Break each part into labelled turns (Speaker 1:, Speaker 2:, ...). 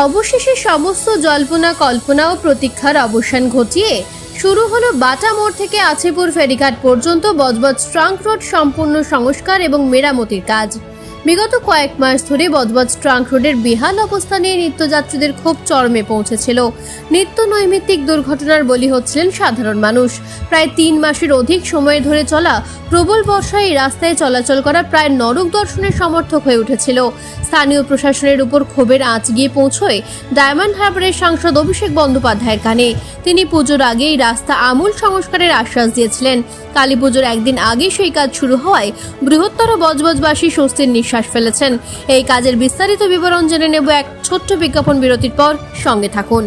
Speaker 1: অবশেষে সমস্ত জল্পনা, কল্পনা ও প্রতীক্ষার অবসান ঘটিয়ে শুরু হলো বাটা মোড় থেকে আছেপুর ফেরিঘাট পর্যন্ত বজবজ ট্রাঙ্ক রোড সম্পূর্ণ সংস্কার এবং মেরামতির কাজ। বিগত কয়েক মাস ধরে বজবজ ট্রাঙ্ক রোডের বেহাল অবস্থা নিয়ে নিত্যযাত্রীদের খুব চরমে পৌঁছেছিল। নিত্য নৈমিত্তিক দুর্ঘটনার বলি হচ্ছিলেন সাধারণ মানুষ। প্রায় তিন মাসের অধিক সময় ধরে চলা প্রবল বর্ষায় এই রাস্তায় চলাচল করা প্রায় নরক দর্শনের সমর্থক হয়ে উঠেছিল। স্থানীয় প্রশাসনের উপর ক্ষোভের আঁচ গিয়ে পৌঁছয় ডায়মন্ড হারবারের সাংসদ অভিষেক বন্দ্যোপাধ্যায়ের কানে। তিনি পুজোর আগে এই রাস্তা আমূল সংস্কারের আশ্বাস দিয়েছিলেন। কালী পুজোর একদিন আগে সেই কাজ শুরু হওয়ায় বৃহত্তর বজবজবাসী স্বস্তির নিঃশ্বাস ফেলেছেন। এই কাজের বিস্তারিত বিবরণ জেনে নেব এক ছোট্ট বিজ্ঞাপন বিরতির পর সঙ্গে থাকুন।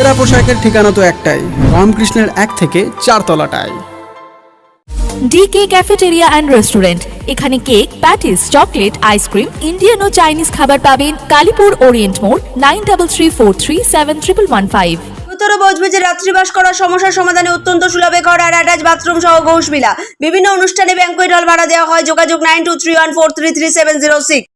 Speaker 2: এরা পোশাকের ঠিকানা তো একটাই রামকৃষ্ণের এক থেকে চারতলাটায়
Speaker 3: ডিকে ক্যাফেটেরিয়া অ্যান্ড রেস্টুরেন্ট এখানে cake patties chocolate ice cream Indian ও চাইনিজ খাবার পাবেন কালীপুর ওরিয়েন্ট মোড় nine double three four three seven triple one five.
Speaker 4: উত্তর বজবেজে রাত্রিবাস করার সমস্যার সমাধানে অত্যন্ত সুলভে ঘর আর অ্যাটাচ বাথরুম সহ ঘোষবিলা বিভিন্ন অনুষ্ঠানে ব্যাংকুয়েট হল ভাড়া দেওয়া হয় যোগাযোগ nine two three one four three three seven zero six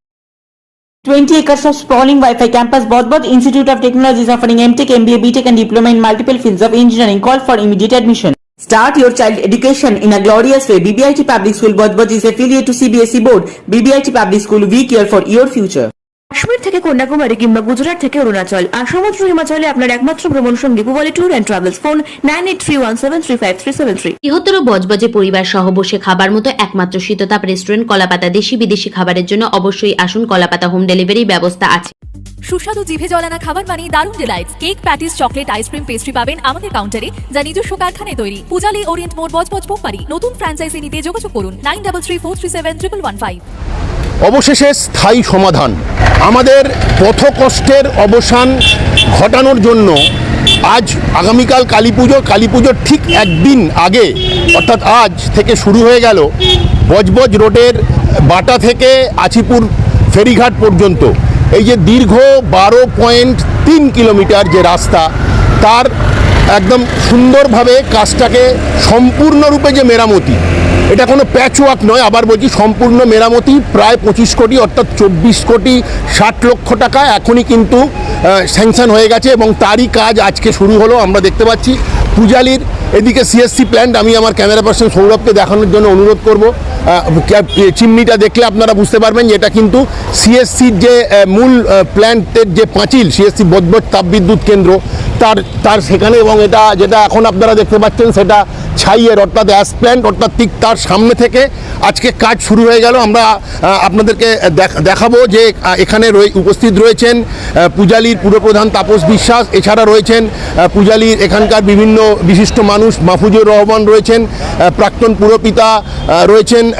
Speaker 5: 20 acres of sprawling Wi-Fi campus, Bodhbod Institute of Technology is offering MTech, MBA, BTech and Diploma in multiple fields of engineering. Call for immediate admission. Start your child education in a glorious way. BBIT Public School, Bodhbod is affiliate to CBSE E Board. BBIT Public School, we care for your future.
Speaker 6: Kashmir থেকে কন্যাকুমারী কিংবা গুজরাট থেকে অরুণাচল। আর সমুদ্র হিমাচলে আপনার একমাত্র ভ্রমণ সঙ্গী Pubali tour and travels. Phone nine eight three one seven three five three seven three.
Speaker 7: বৃহত্তর বজবজে পরিবার সহ বসে খাবার মতো একমাত্র শীততাপ রেস্টুরেন্ট কলাপাতা দেশি বিদেশি খাবারের জন্য অবশ্যই আসুন কলাপাতা হোম ডেলিভারি ব্যবস্থা আছে।
Speaker 3: সুস্বাদু জিভে জলানা খাবার মানে দারুণ delights cake patties chocolate ice cream pastry পাবেন আমাদের কাউন্টারে যা নিজস্ব কারখানায় তৈরি। পূজালি ওরিয়েন্ট মোড় বজবজ পোকপারি নতুন ফ্র্যাঞ্চাইজি নিতে যোগাযোগ করুন nine double three four three seven triple one five.
Speaker 8: অবশেষে স্থায়ী সমাধান। আমাদের পথকষ্টের অবসান ঘটানোর জন্য আজ আগামীকাল কালী পুজো। কালী পুজোর ঠিক একদিন আগে, অর্থাৎ আজ থেকে শুরু হয়ে গেল বজবজ রোডের বাটা থেকে আছিপুর ফেরিঘাট পর্যন্ত। এই যে দীর্ঘ বারো পয়েন্ট তিন কিলোমিটার যে রাস্তা, তার একদম সুন্দরভাবে কাজটাকে সম্পূর্ণরূপে যে মেরামতি, এটা কোনো প্যাচওয়ার্ক নয়, আবার বলছি সম্পূর্ণ মেরামতি, প্রায় পঁচিশ কোটি অর্থাৎ চব্বিশ কোটি ষাট লক্ষ টাকা এখনই কিন্তু স্যাংশন হয়ে গেছে এবং তারই কাজ আজকে শুরু হলো। আমরা দেখতে পাচ্ছি পূজালির এদিকে সিএসসি প্ল্যান্ট আমি আমার ক্যামেরা পার্সন সৌরভকে দেখানোর জন্য অনুরোধ করব। চিমনিটা দেখলে আপনারা বুঝতে পারবেন যে এটা কিন্তু সিএসসির যে মূল প্ল্যান্টের যে পাঁচিল সিএসসি বদবদ তাপবিদ্যুৎ কেন্দ্র তার তার সেখানে এবং এটা যেটা এখন আপনারা দেখতে পাচ্ছেন সেটা ছাইয়ের অর্থাৎ অ্যাস প্ল্যান্ট অর্থাৎ ঠিক তার সামনে থেকে আজকে কাজ শুরু হয়ে গেল। আমরা আপনাদেরকে দেখ- দেখাবো যে এখানে উপস্থিত রয়েছেন পূজালির পুরপ্রধান তাপস বিশ্বাস এছাড়া রয়েছেন পূজালির এখানকার বিভিন্ন বিশিষ্ট মানুষ মাহফুজুর রহমান রয়েছেন প্রাক্তন পুরপিতা রয়েছেন আহ,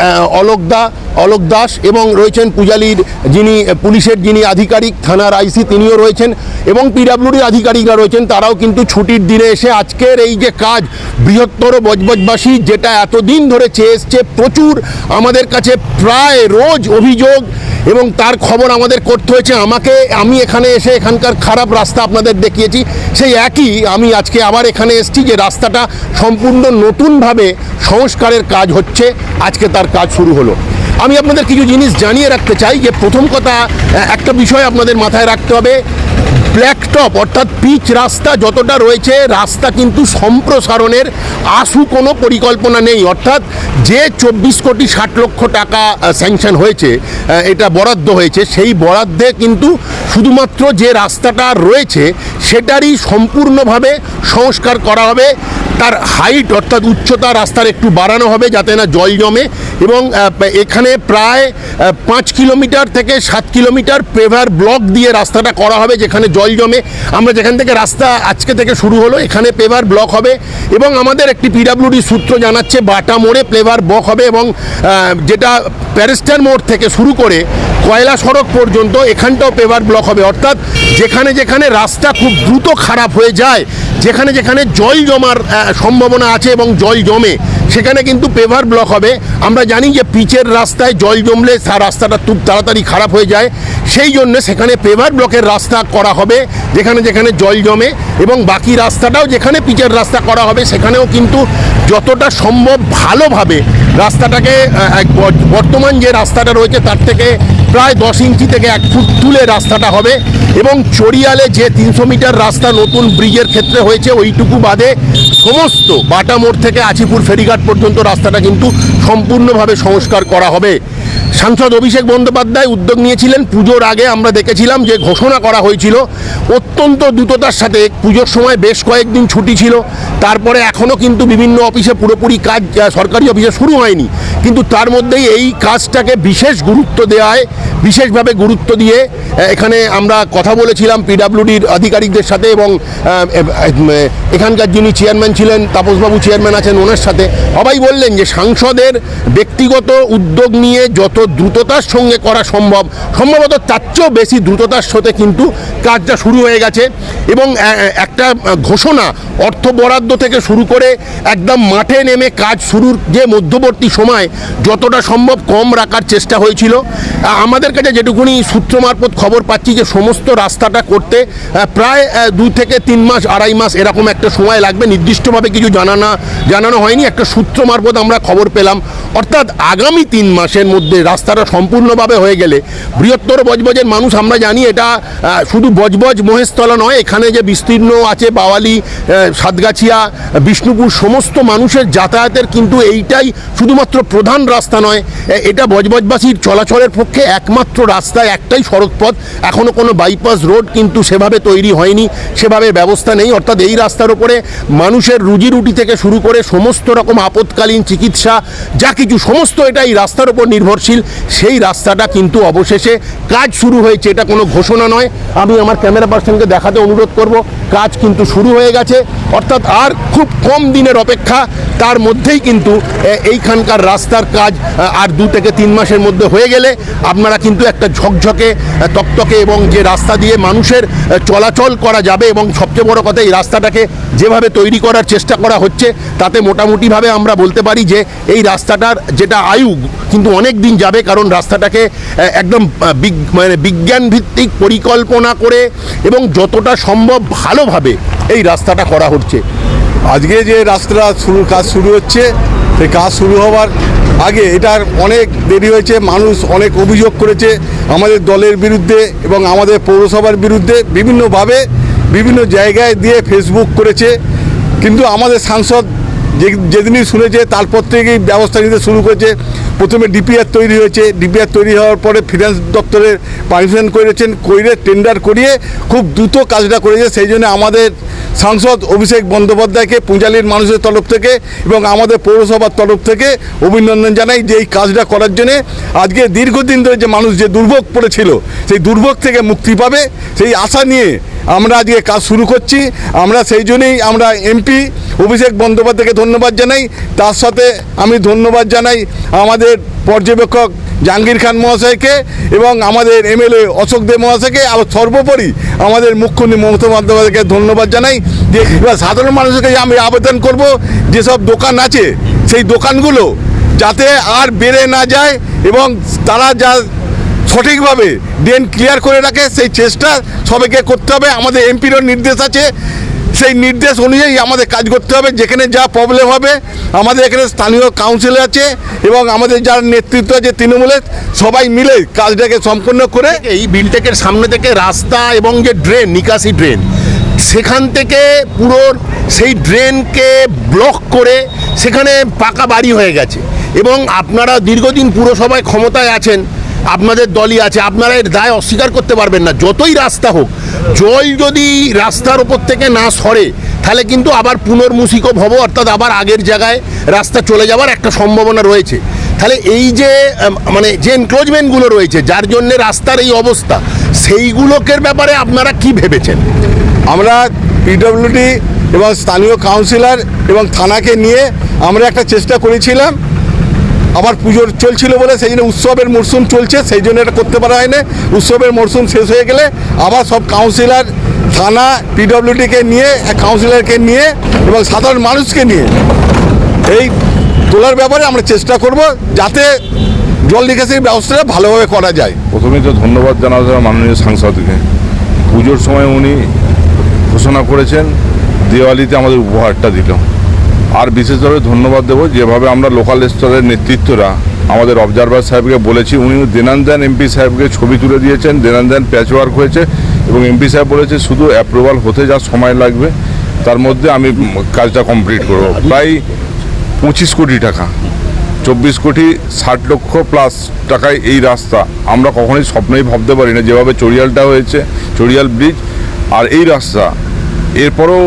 Speaker 8: অলোক দাস এবং রয়েছেন পূজালির যিনি, পুলিশের যিনি আধিকারিক, থানার আইসি, তিনিও রয়েছেন। এবং পিডাব্লিউডির আধিকারিকরা রয়েছেন, তারাও কিন্তু ছুটির দিনে এসে আজকের এই যে কাজ, বৃহত্তর বজবজবাসী, যেটা এতদিন ধরে চেয়ে এসছে, প্রচুর আমাদের কাছে প্রায় রোজ অভিযোগ এবং তার খবর আমাদের করতে হয়েছে। আমাকে, আমি এখানে এসে এখানকার খারাপ রাস্তা আপনাদের দেখিয়েছি। সেই একই আমি আজকে আবার এখানে এসেছি যে রাস্তাটা সম্পূর্ণ নতুনভাবে সংস্কারের কাজ হচ্ছে। আজকে তার কাজ শুরু হলো। আমি আপনাদের কিছু জিনিস জানিয়ে রাখতে চাই যে প্রথম কথা একটা বিষয় আপনাদের মাথায় রাখতে হবে। ব্ল্যাক টপ, অর্থাৎ পিচ রাস্তা যতটা রয়েছে, রাস্তা কিন্তু সম্প্রসারণের আশু কোনো পরিকল্পনা নেই। অর্থাৎ যে চব্বিশ কোটি ষাট লক্ষ টাকা স্যাংশন হয়েছে এটা বরাদ্দ হয়েছে, সেই বরাদ্দে কিন্তু শুধুমাত্র যে রাস্তাটা রয়েছে, সেটারই সম্পূর্ণভাবে সংস্কার করা হবে। তার হাইট অর্থাৎ উচ্চতা রাস্তার একটু বাড়ানো হবে যাতে না জল জমে। এবং এখানে প্রায় পাঁচ কিলোমিটার থেকে সাত কিলোমিটার পেভার ব্লক দিয়ে রাস্তাটা করা হবে যেখানে জল জমে। আমরা যেখান থেকে রাস্তা আজকে থেকে শুরু হলো, এখানে পেভার ব্লক হবে এবং আমাদের একটি পিডাব্লিউডি সূত্র জানাচ্ছে বাটা মোড়ে প্লেভার ব্লক হবে এবং যেটা প্যারেস্টার মোড় থেকে শুরু করে কয়লা সড়ক পর্যন্ত এখানটাও পেভার ব্লক হবে। অর্থাৎ যেখানে যেখানে রাস্তা খুব দ্রুত খারাপ হয়ে যায়, যেখানে যেখানে জল জমার সম্ভাবনা আছে এবং জল জমে সেখানে কিন্তু পেভার ব্লক হবে। আমরা জানি যে পিচের রাস্তায় জল জমলে রাস্তাটা খুব তাড়াতাড়ি খারাপ হয়ে যায়। সেই জন্য সেখানে পেভার ব্লকের রাস্তা করা হবে, যেখানে যেখানে জল জমে এবং বাকি রাস্তাটাও যেখানে পিচের রাস্তা করা হবে, সেখানেও কিন্তু যতটা সম্ভব ভালোভাবে রাস্তাটাকে বর্তমান যে রাস্তাটা রয়েছে তার থেকে প্রায় দশ ইঞ্চি থেকে এক ফুট তুলে রাস্তাটা হবে এবং চড়িয়ালে যে তিনশো মিটার রাস্তা নতুন ব্রিজের ক্ষেত্রে হয়েছে, ওইটুকু বাদে সমস্ত বাটা মোড় থেকে আছিপুর ফেরিঘাট পর্যন্ত রাস্তাটা কিন্তু সম্পূর্ণভাবে সংস্কার করা হবে। সাংসদ অভিষেক বন্দ্যোপাধ্যায় উদ্যোগ নিয়েছিলেন পুজোর আগে। আমরা দেখেছিলাম যে ঘোষণা করা হয়েছিল, অত্যন্ত দ্রুততার সাথে পুজোর সময় বেশ কয়েকদিন ছুটি ছিল। তারপরে এখনও কিন্তু বিভিন্ন অফিসে পুরোপুরি কাজ সরকারি অফিসে শুরু হয়নি। কিন্তু তার মধ্যেই এই কাজটাকে বিশেষ গুরুত্ব দেওয়ায়, বিশেষভাবে গুরুত্ব দিয়ে এখানে আমরা কথা বলেছিলাম পিডাব্লিউডির আধিকারিকদের সাথে এবং এখানকার যিনি চেয়ারম্যান ছিলেন, তাপসবাবু চেয়ারম্যান আছেন, ওনার সাথে। সবাই বললেন যে সাংসদের ব্যক্তিগত উদ্যোগ নিয়ে যত দ্রুততার সঙ্গে করা সম্ভব, সম্ভবত তার চেয়েও বেশি দ্রুততার সাথে কিন্তু কাজটা শুরু হয়ে গেছে এবং একটা ঘোষণা, অর্থ বরাদ্দ থেকে শুরু করে একদম মাঠে নেমে কাজ শুরুর যে মধ্যবর্তী সময় যতটা সম্ভব কম রাখার চেষ্টা হয়েছিল। আমাদের কাছে যেটুকুনি সূত্র মারফত খবর পাচ্ছি যে সমস্ত রাস্তাটা করতে প্রায় দু থেকে তিন মাস, আড়াই মাস এরকম একটা সময় লাগবে। নির্দিষ্টভাবে কিছু জানানো জানানো হয়নি, একটা সূত্র মারফত আমরা খবর পেলাম। অর্থাৎ আগামী তিন মাসের মধ্যে রাস্তাটা সম্পূর্ণভাবে হয়ে গেলে বৃহত্তর বজবজের মানুষ, আমরা জানি এটা শুধু বজবজ মহেশতলা নয়, এখানে যে বিস্তীর্ণ আছে বাওয়ালি সাতগাছিয়া, বিষ্ণুপুর, সমস্ত মানুষের যাতায়াতের কিন্তু এইটাই শুধুমাত্র প্রধান রাস্তা নয় এটা বজবজবাসীর চলাচলের পক্ষে একমাত্র রাস্তা, একটাই সড়কপথ। এখনও কোনো বাইপাস রোড কিন্তু সেভাবে তৈরি হয়নি, সেভাবে ব্যবস্থা নেই। অর্থাৎ এই রাস্তার উপরে মানুষের রুজি রুটি থেকে শুরু করে সমস্ত রকম আপৎকালীন চিকিৎসা, যা কিছু সমস্ত এটা এই রাস্তার উপর নির্ভরশীল। সেই রাস্তাটা কিন্তু অবশেষে কাজ শুরু হয়েছে, এটা কোনো ঘোষণা নয়। আমি আমার ক্যামেরা পার্সনকে দেখাতে অনুরোধ করব, কাজ কিন্তু শুরু হয়ে গেছে। অর্থাৎ আর খুব কম দিনের অপেক্ষা, তার মধ্যেই কিন্তু এইখানকার এইখানকার রাস্তার কাজ আর দু থেকে তিন মাসের মধ্যে হয়ে গেলে আপনারা কিন্তু একটা ঝকঝকে তকতকে এবং যে রাস্তা দিয়ে মানুষের চলাচল করা যাবে এবং সবচেয়ে বড় কথা এই রাস্তাটাকে যেভাবে তৈরি করার চেষ্টা করা হচ্ছে, তাতে মোটামুটিভাবে আমরা বলতে পারি যে এই রাস্তাটার যেটা আয়ু কিন্তু অনেক দিন যাবে, কারণ রাস্তাটাকে একদম মানে বিজ্ঞানভিত্তিক পরিকল্পনা করে এবং যতটা সম্ভব ভালোভাবে এই রাস্তাটা করা হচ্ছে।
Speaker 9: আজকে যে রাস্তাটা শুরু, কাজ শুরু হচ্ছে, সেই কাজ শুরু হওয়ার আগে এটার অনেক দেরি হয়েছে, মানুষ অনেক অভিযোগ করেছে আমাদের দলের বিরুদ্ধে এবং আমাদের পৌরসভার বিরুদ্ধে বিভিন্নভাবে, বিভিন্ন জায়গায় দিয়ে ফেসবুক করেছে। কিন্তু আমাদের সাংসদ যে, যেদিনই শুনেছে, তারপর থেকেই ব্যবস্থা নিতে শুরু করেছে। প্রথমে ডিপিআর তৈরি হয়েছে। ডিপিআর তৈরি হওয়ার পরে ফিনান্স দপ্তরের পারমিশন করেছেন, কইরে টেন্ডার করিয়ে খুব দ্রুত কাজটা করেছে। সেই জন্য আমাদের সাংসদ অভিষেক বন্দ্যোপাধ্যায়কে, পূজালির মানুষের তরফ থেকে এবং আমাদের পৌরসভার তরফ থেকে অভিনন্দন জানাই যে এই কাজটা করার জন্যে। আজকে দীর্ঘদিন ধরে যে মানুষ যে দুর্ভোগ পড়েছিল, সেই দুর্ভোগ থেকে মুক্তি পাবে, সেই আশা নিয়ে আমরা আজকে কাজ শুরু করছি। আমরা সেই জন্যই আমরা এমপি অভিষেক বন্দ্যোপাধ্যায়কে ধন্যবাদ জানাই। তার সাথে আমি ধন্যবাদ জানাই আমাদের পর্যবেক্ষক জাহাঙ্গীর খান মহাশয়কে এবং আমাদের এমএলএ অশোক দেব মহাশয়কে, আর সর্বোপরি আমাদের মুখ্যমন্ত্রী মমতা বন্দ্যোপাধ্যায়কে ধন্যবাদ জানাই যে এবার সাধারণ মানুষের কাছে আমি আবেদন করব, যেসব দোকান আছে সেই দোকানগুলো যাতে আর বেড়ে না যায় এবং তারা যা সঠিকভাবে ড্রেন ক্লিয়ার করে রাখে, সেই চেষ্টা সবাইকে করতে হবে। আমাদের এমপিরও নির্দেশ আছে। সেই নির্দেশ অনুযায়ী আমাদের কাজ করতে হবে। যেখানে যা প্রবলেম হবে, আমাদের এখানে স্থানীয় কাউন্সিল আছে এবং আমাদের যার নেতৃত্ব আছে তৃণমূলের, সবাই মিলে কাজটাকে সম্পন্ন করে
Speaker 8: এই বিলটেকের সামনে থেকে রাস্তা এবং যে ড্রেন নিকাশি ড্রেন সেখান থেকে পুরো সেই ড্রেনকে ব্লক করে সেখানে পাকা বাড়ি হয়ে গেছে। এবং আপনারা দীর্ঘদিন পুরসভায় ক্ষমতায় আছেন আপনাদের দলই আছে, আপনারা এর দায় অস্বীকার করতে পারবেন না। যতই রাস্তা হোক, জল যদি রাস্তার ওপর থেকে না সরে, তাহলে কিন্তু আবার পুনর্মূষিকও ভব, অর্থাৎ আবার আগের জায়গায় রাস্তা চলে যাওয়ার একটা সম্ভাবনা রয়েছে। তাহলে এই যে মানে যে এনক্রোচমেন্টগুলো রয়েছে, যার জন্য রাস্তার এই অবস্থা, সেইগুলোকের ব্যাপারে আপনারা কি ভেবেছেন?
Speaker 9: আমরা পিডব্লিউডি এবং স্থানীয় কাউন্সিলর এবং থানাকে নিয়ে আমরা একটা চেষ্টা করেছিলাম। আবার পুজোর চলছিল বলে সেই জন্য উৎসবের মরশুম চলছে, সেই জন্য এটা করতে পারা হয়নি। উৎসবের মরশুম শেষ হয়ে গেলে আবার সব কাউন্সিলর থানা পিডব্লিউডিকে নিয়ে কাউন্সিলরকে নিয়ে এবং সাধারণ মানুষকে নিয়ে এই তোলার ব্যাপারে আমরা চেষ্টা করব যাতে জল নিকাশির ব্যবস্থাটা ভালোভাবে করা যায়।
Speaker 10: প্রথমে তো ধন্যবাদ জানাতে হবে মাননীয় সাংসদকে। পুজোর সময় উনি ঘোষণা করেছেন, দিওয়ালিতে আমাদের উপহারটা দিল। আর বিশেষভাবে ধন্যবাদ দেবো, যেভাবে আমরা লোকাল স্তরের নেতৃত্বরা আমাদের অবজারভার সাহেবকে বলেছি উনি দেনান্দান এমপি সাহেবকে ছবি তুলে দিয়েছেন দেনান্দান প্যাচওয়ার্ক হয়েছে এবং এমপি সাহেব বলেছে শুধু অ্যাপ্রুভাল হতে যা সময় লাগবে, তার মধ্যে আমি কাজটা কমপ্লিট করব। প্রায় পঁচিশ কোটি টাকা, চব্বিশ কোটি ষাট লক্ষ প্লাস টাকায় এই রাস্তা, আমরা কখনোই স্বপ্নেই ভাবতে পারি না, যেভাবে চড়িয়ালটা হয়েছে, চড়িয়াল ব্রিজ আর এই রাস্তা, এরপরও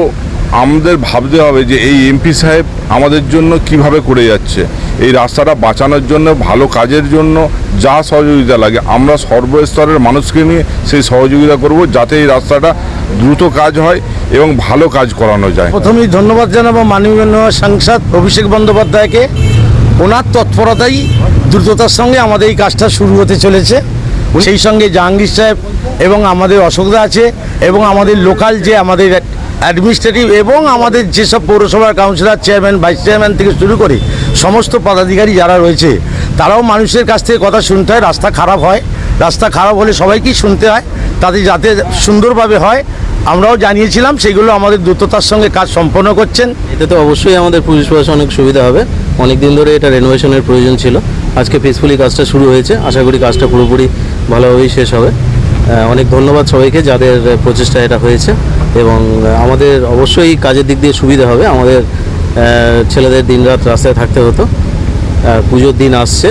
Speaker 10: আমাদের ভাবতে হবে যে এই এমপি সাহেব আমাদের জন্য কীভাবে করে যাচ্ছে। এই রাস্তাটা বাঁচানোর জন্য, ভালো কাজের জন্য যা সহযোগিতা লাগে, আমরা সর্বস্তরের মানুষকে নিয়ে সেই সহযোগিতা করব যাতে এই রাস্তাটা দ্রুত কাজ হয় এবং ভালো কাজ করানো যায়।
Speaker 11: প্রথমেই ধন্যবাদ জানাব মাননীয় সাংসদ অভিষেক বন্দ্যোপাধ্যায়কে। ওনার তৎপরতাই দ্রুততার সঙ্গে আমাদের এই কাজটা শুরু হতে চলেছে। সেই সঙ্গে জাহাঙ্গীর সাহেব এবং আমাদের অশোকদা আছে এবং আমাদের লোকাল যে আমাদের অ্যাডমিনিস্ট্রেটিভ এবং আমাদের যেসব পৌরসভার কাউন্সিলর, চেয়ারম্যান, ভাইস চেয়ারম্যান থেকে শুরু করে সমস্ত পদাধিকারী যারা রয়েছে, তারাও মানুষের কাছ থেকে কথা শুনতে হয়, রাস্তা খারাপ হয়। রাস্তা খারাপ হলে সবাইকেই শুনতে হয়, তাতে যাতে সুন্দরভাবে হয়। আমরাও জানিয়েছিলাম, সেগুলো আমাদের দ্রুততার সঙ্গে কাজ সম্পন্ন করছেন।
Speaker 12: এতে তো অবশ্যই আমাদের পুলিশ প্রশাসন অনেক সুবিধা হবে। অনেক দিন ধরে এটা রেনোভেশনের প্রয়োজন ছিল। আজকে পিসফুলি কাজটা শুরু হয়েছে। আশা করি কাজটা পুরোপুরি ভালোভাবেই শেষ হবে। অনেক ধন্যবাদ সবাইকে যাদের প্রচেষ্টা এটা হয়েছে এবং আমাদের অবশ্যই কাজের দিক দিয়ে সুবিধা হবে। আমাদের ছেলেদের দিনরাত রাস্তায় থাকতে হতো। পুজোর দিন আসছে।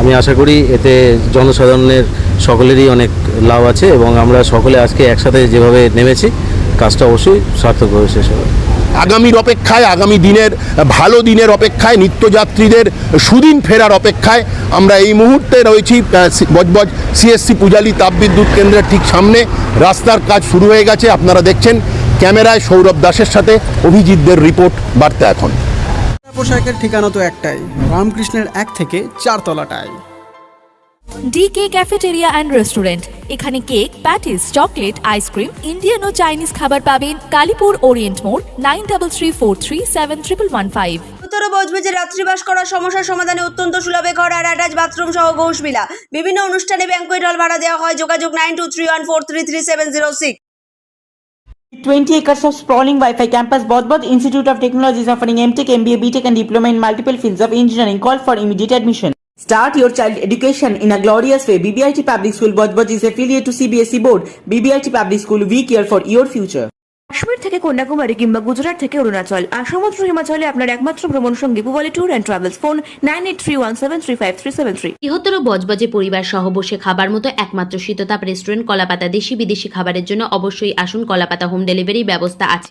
Speaker 12: আমি আশা করি এতে জনসাধারণের সকলেরই অনেক লাভ আছে এবং আমরা সকলে আজকে একসাথে যেভাবে নেমেছি, কাজটা অবশ্যই সার্থকভাবে শেষ হবে।
Speaker 8: আগামীর অপেক্ষায়, আগামী দিনের, ভালো দিনের অপেক্ষায়, নিত্যযাত্রীদের সুদিন ফেরার অপেক্ষায় আমরা এই মুহূর্তে রয়েছি বজবজ সিএসসি পূজালি তাপবিদ্যুৎ কেন্দ্রের ঠিক সামনে। রাস্তার কাজ শুরু হয়ে গেছে, আপনারা দেখছেন ক্যামেরায় সৌরভ দাসের সাথে অভিজিৎদের রিপোর্ট, বার্তা এখন।
Speaker 2: পোশাকের ঠিকানা তো একটাই, রামকৃষ্ণের এক থেকে চার তলাটায়
Speaker 3: ডিকে ক্যাফেটেরিয়া অ্যান্ড রেস্টুরেন্ট এখানে cake patties chocolate ice cream Indian ও চাইনিজ খাবার পাবেন কালীপুর ওরিয়েন্ট মোড় nine double three four three seven triple one five
Speaker 4: উত্তর বজবেজে রাত্রিবাস করার সমস্যার সমাধানে অত্যন্ত সুলভে ঘর আর অ্যাটাচ বাথরুম সহ ঘোষবিলা বিভিন্ন অনুষ্ঠানে ব্যাঙ্কুয়েট হল ভাড়া দেওয়া হয় যোগাযোগ nine two three one four three three seven zero six
Speaker 5: 20 acres of sprawling Wi-Fi campus, Bodhbod Institute of Technology is offering MTech, MBA, BTech and diploma in multiple fields of engineering. Call for immediate admission. Start your child education in a glorious way. BBIT Public School, Bodhbod is affiliate to CBSE Board. BBIT Public School, we care for your future.
Speaker 6: Kashmir থেকে কন্যাকুমারী কিংবা গুজরাট থেকে অরুণাচল আর সমুদ্র হিমাচলে আপনার একমাত্র ভ্রমণ সঙ্গী Pubali tour and travels phone nine eight three one seven three five three seven three
Speaker 7: বৃহত্তর বজবজে পরিবার সহ বসে খাবার মতো একমাত্র শীততাপ রেস্টুরেন্ট কলাপাতা দেশি বিদেশি খাবারের জন্য অবশ্যই আসুন কলাপাতা হোম ডেলিভারি ব্যবস্থা আছে